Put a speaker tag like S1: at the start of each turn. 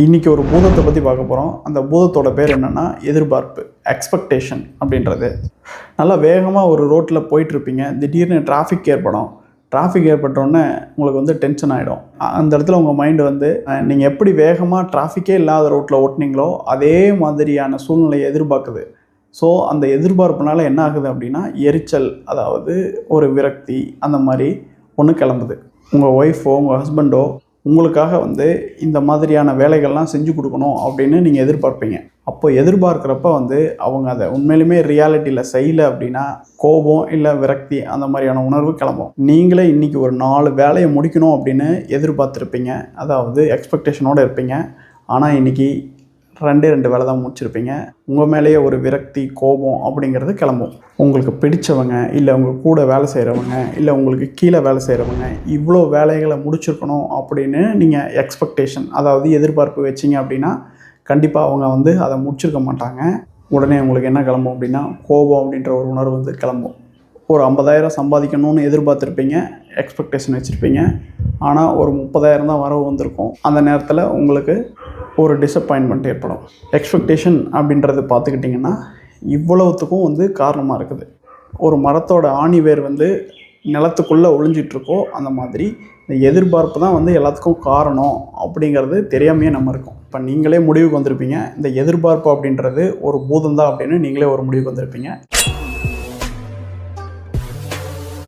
S1: இன்றைக்கி ஒரு பூதத்தை பற்றி பார்க்க போகிறோம் அந்த பூதத்தோட பேர் என்னென்னா எதிர்பார்ப்பு எக்ஸ்பெக்டேஷன் அப்படின்றது. நல்லா வேகமாக ஒரு ரோட்டில் போயிட்டுருப்பீங்க திடீர்னு டிராஃபிக் ஏற்படும். டிராஃபிக் ஏற்பட்டோடனே உங்களுக்கு வந்து டென்ஷன் ஆகிடும் அந்த இடத்துல உங்கள் மைண்டு வந்து நீங்கள் எப்படி வேகமாக டிராஃபிக்கே இல்லாத ரோட்டில் ஓட்டுனீங்களோ அதே மாதிரியான சூழ்நிலையை எதிர்பார்க்குது. ஸோ அந்த எதிர்பார்ப்புனால என்ன ஆகுது அப்படின்னா எரிச்சல் அதாவது ஒரு விரக்தி அந்த மாதிரி ஒன்று கிளம்புது. உங்கள் ஒய்ஃபோ உங்கள் ஹஸ்பண்டோ உங்களுக்காக வந்து இந்த மாதிரியான வேலைகள்லாம் செஞ்சு கொடுக்கணும் அப்படின்னு நீங்கள் எதிர்பார்ப்பீங்க. அப்போ எதிர்பார்க்குறப்ப வந்து அவங்க அதை உண்மையிலுமே ரியாலிட்டியில் செய்யலை அப்படின்னா கோபம் இல்லை விரக்தி அந்த மாதிரியான உணர்வு கிளம்பும். நீங்களே இன்றைக்கி ஒரு நாலு வேலையை முடிக்கணும் அப்படின்னு எதிர்பார்த்துருப்பீங்க. அதாவது எக்ஸ்பெக்டேஷனோடு இருப்பீங்க. ஆனால் இன்றைக்கி ரெண்டே ரெண்டு வேலை தான் முடிச்சிருப்பீங்க. உங்கள் மேலேயே ஒரு விரக்தி கோபம் அப்படிங்கிறது கிளம்பும். உங்களுக்கு பிடிச்சவங்க இல்லை உங்கள் கூட வேலை செய்கிறவங்க இல்லை உங்களுக்கு கீழே வேலை செய்கிறவங்க இவ்வளோ வேலைகளை முடிச்சிருக்கணும் அப்படின்னு நீங்கள் எக்ஸ்பெக்டேஷன் அதாவது எதிர்பார்ப்பு வச்சிங்க அப்படின்னா கண்டிப்பாக அவங்க வந்து அதை முடிச்சிருக்க மாட்டாங்க. உடனே உங்களுக்கு என்ன கிளம்பும் அப்படின்னா கோபம் அப்படின்ற ஒரு உணர்வு வந்து கிளம்பும். ஒரு ஐம்பதாயிரம் சம்பாதிக்கணும்னு எதிர்பார்த்துருப்பீங்க எக்ஸ்பெக்டேஷன் வச்சுருப்பீங்க. ஆனால் ஒரு முப்பதாயிரம் தான் வரவு வந்திருக்கும். அந்த நேரத்தில் உங்களுக்கு ஒரு டிசப்பாயின்மெண்ட் ஏற்படும். எக்ஸ்பெக்டேஷன் அப்படின்றது பார்த்துக்கிட்டிங்கன்னா இவ்வளவுத்துக்கும் வந்து காரணமாக இருக்குது. ஒரு மரத்தோட ஆணி வேர் வந்து நிலத்துக்குள்ளே ஒளிஞ்சிட்ருக்கோ அந்த மாதிரி இந்த எதிர்பார்ப்பு தான் வந்து எல்லாத்துக்கும் காரணம் அப்படிங்கிறது தெரியாமையே நம்ம இருக்கோம். இப்போ நீங்களே முடிவுக்கு வந்திருப்பீங்க. இந்த எதிர்பார்ப்பு அப்படின்றது ஒரு பூதம் தான் அப்படின்னு நீங்களே ஒரு முடிவுக்கு வந்திருப்பீங்க.